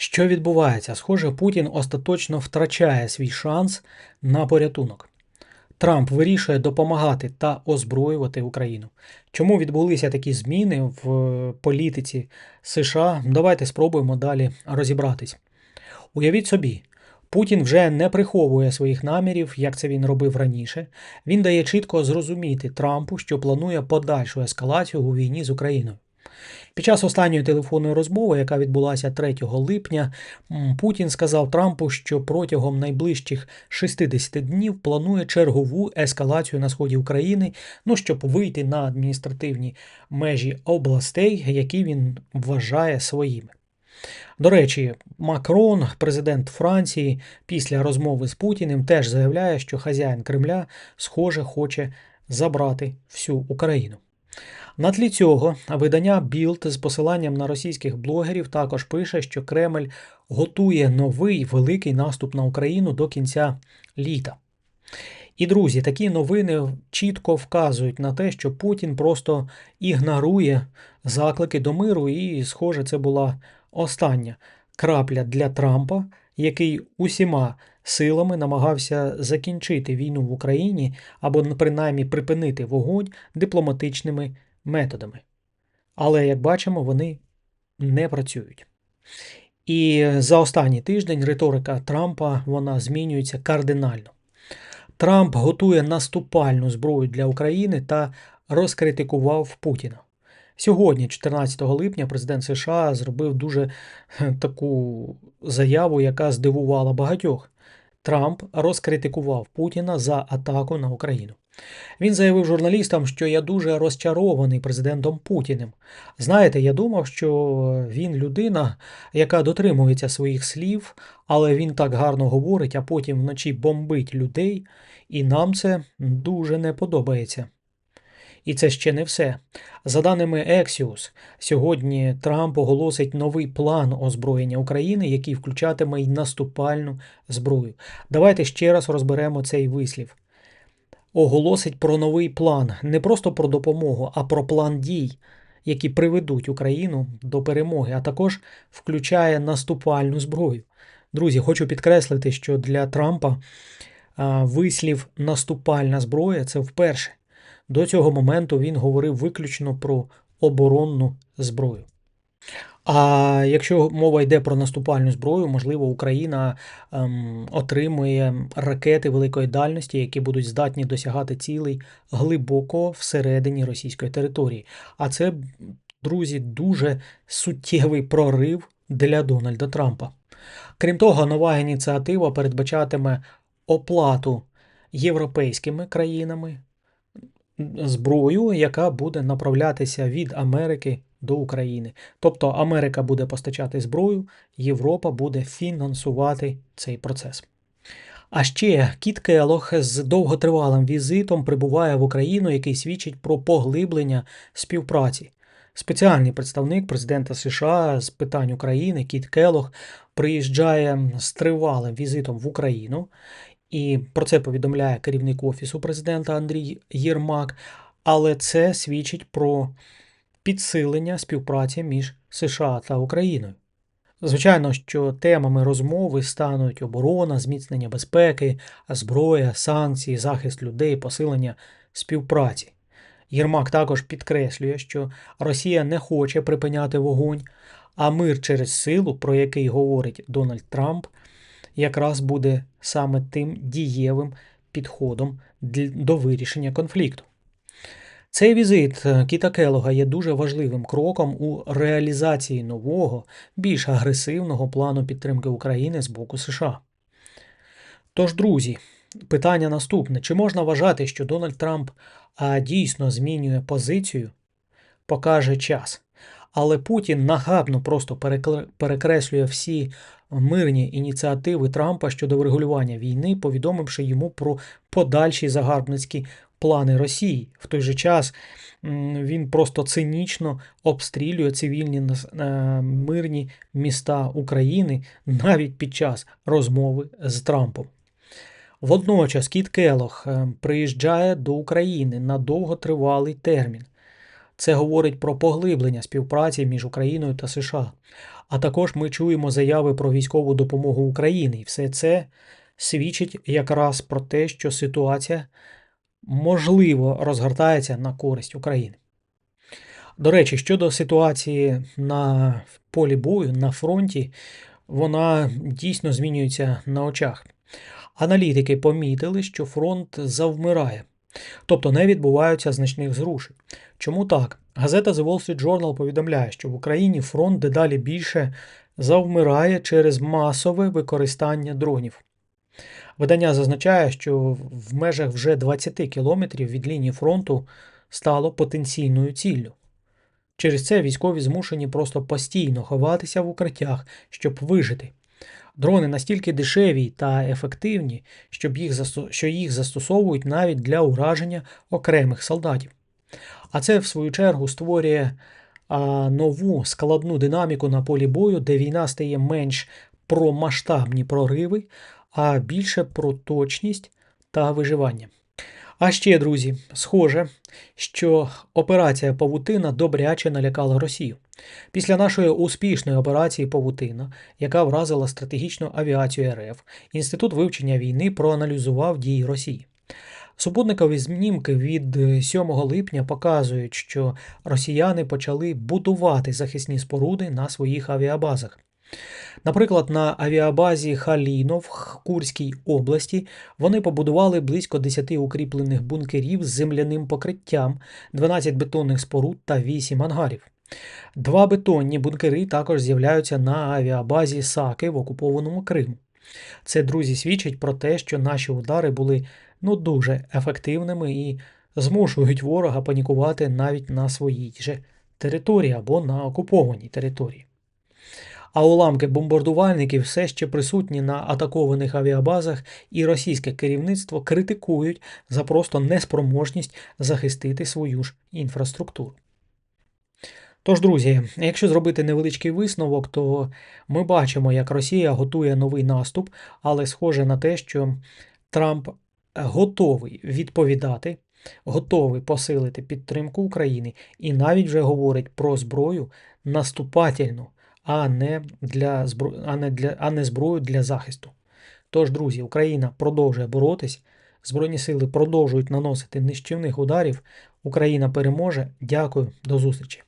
Що відбувається? Схоже, Путін остаточно втрачає свій шанс на порятунок. Трамп вирішує допомагати та озброювати Україну. Чому відбулися такі зміни в е, політиці США? Давайте спробуємо далі розібратись. Уявіть собі, Путін вже не приховує своїх намірів, як це він робив раніше. Він дає чітко зрозуміти Трампу, що планує подальшу ескалацію у війні з Україною. Під час останньої телефонної розмови, яка відбулася 3 липня, Путін сказав Трампу, що протягом найближчих 60 днів планує чергову ескалацію на сході України, ну щоб вийти на адміністративні межі областей, які він вважає своїми. До речі, Макрон, президент Франції, після розмови з Путіним теж заявляє, що хазяїн Кремля, схоже, хоче забрати всю Україну. На тлі цього видання Білд з посиланням на російських блогерів також пише, що Кремль готує новий великий наступ на Україну до кінця літа. І друзі, такі новини чітко вказують на те, що Путін просто ігнорує заклики до миру, і, схоже, це була остання крапля для Трампа, який усіма силами намагався закінчити війну в Україні або принаймні припинити вогонь дипломатичними методами. Але, як бачимо, вони не працюють. І за останній тиждень риторика Трампа вона змінюється кардинально. Трамп готує наступальну зброю для України та розкритикував Путіна. Сьогодні, 14 липня, президент США зробив дуже таку заяву, яка здивувала багатьох. Трамп розкритикував Путіна за атаку на Україну. Він заявив журналістам, що я дуже розчарований президентом Путіним. Знаєте, я думав, що він людина, яка дотримується своїх слів, але він так гарно говорить, а потім вночі бомбить людей, і нам це дуже не подобається. І це ще не все. За даними Ексіус, сьогодні Трамп оголосить новий план озброєння України, який включатиме й наступальну зброю. Давайте ще раз розберемо цей вислів. Оголосить про новий план, не просто про допомогу, а про план дій, які приведуть Україну до перемоги, а також включає наступальну зброю. Друзі, хочу підкреслити, що для Трампа вислів наступальна зброя це вперше. До цього моменту він говорив виключно про оборонну зброю. А якщо мова йде про наступальну зброю, можливо, Україна ем, отримує ракети великої дальності, які будуть здатні досягати цілей глибоко всередині російської території. А це, друзі, дуже суттєвий прорив для Дональда Трампа. Крім того, нова ініціатива передбачатиме оплату європейськими країнами зброю, яка буде направлятися від Америки до України. Тобто Америка буде постачати зброю, Європа буде фінансувати цей процес. А ще Кіт Келох з довготривалим візитом прибуває в Україну, який свідчить про поглиблення співпраці. Спеціальний представник президента США з питань України Кіт Келох приїжджає з тривалим візитом в Україну і про це повідомляє керівник Офісу президента Андрій Єрмак. Але це свідчить про підсилення співпраці між США та Україною. Звичайно, що темами розмови стануть оборона, зміцнення безпеки, зброя, санкції, захист людей, посилення співпраці. Єрмак також підкреслює, що Росія не хоче припиняти вогонь, а мир через силу, про який говорить Дональд Трамп, якраз буде саме тим дієвим підходом до вирішення конфлікту. Цей візит е, Кіта Келога є дуже важливим кроком у реалізації нового, більш агресивного плану підтримки України з боку США. Тож, друзі, питання наступне: чи можна вважати, що Дональд Трамп а, дійсно змінює позицію, покаже час. Але Путін нагадно просто перекреслює всі мирні ініціативи Трампа щодо врегулювання війни, повідомивши йому про подальші загарбницькі плани Росії. В той же час він просто цинічно обстрілює цивільні е, мирні міста України навіть під час розмови з Трампом. Водночас Кіт Келох е, приїжджає до України на довготривалий термін. Це говорить про поглиблення співпраці між Україною та США. А також ми чуємо заяви про військову допомогу Україні. І все це свідчить якраз про те, що ситуація можливо розгортається на користь України. До речі, щодо ситуації на полі бою, на фронті, вона дійсно змінюється на очах. Аналітики помітили, що фронт завмирає, тобто не відбуваються значних зрушень. Чому так? Газета The Wall Street Journal повідомляє, що в Україні фронт дедалі більше завмирає через масове використання дронів. Видання зазначає, що в межах вже 20 кілометрів від лінії фронту стало потенційною ціллю. Через це військові змушені просто постійно ховатися в укриттях, щоб вижити. Дрони настільки дешеві та ефективні, щоб їх засто- що їх застосовують навіть для ураження окремих солдатів. А це, в свою чергу, створює а, нову складну динаміку на полі бою, де війна стає менш про масштабні прориви, а більше про точність та виживання. А ще, друзі, схоже, що операція Павутина добряче налякала Росію. Після нашої успішної операції Павутина, яка вразила стратегічну авіацію РФ, Інститут вивчення війни проаналізував дії Росії. Супутникові знімки від е, 7 липня показують, що росіяни почали будувати захисні споруди на своїх авіабазах. Наприклад, на авіабазі Халіно в Курській області вони побудували близько 10 укріплених бункерів з земляним покриттям, 12 бетонних споруд та 8 ангарів. Два бетонні бункери також з'являються на авіабазі Саки в окупованому Криму. Це, друзі, свідчить про те, що наші удари були ну дуже ефективними і змушують ворога панікувати навіть на своїй же території або на окупованій території. А уламки бомбардувальників все ще присутні на атакованих авіабазах, і російське керівництво критикують за просто неспроможність захистити свою ж інфраструктуру. Тож, друзі, якщо зробити невеличкий висновок, то ми бачимо, як Росія готує новий наступ, але схоже на те, що Трамп готовий відповідати, готовий посилити підтримку України і навіть вже говорить про зброю наступательну, а не, для збро... а не, для... а не зброю для захисту. Тож, друзі, Україна продовжує боротись, Збройні сили продовжують наносити нищівних ударів. Україна переможе. Дякую, до зустрічі!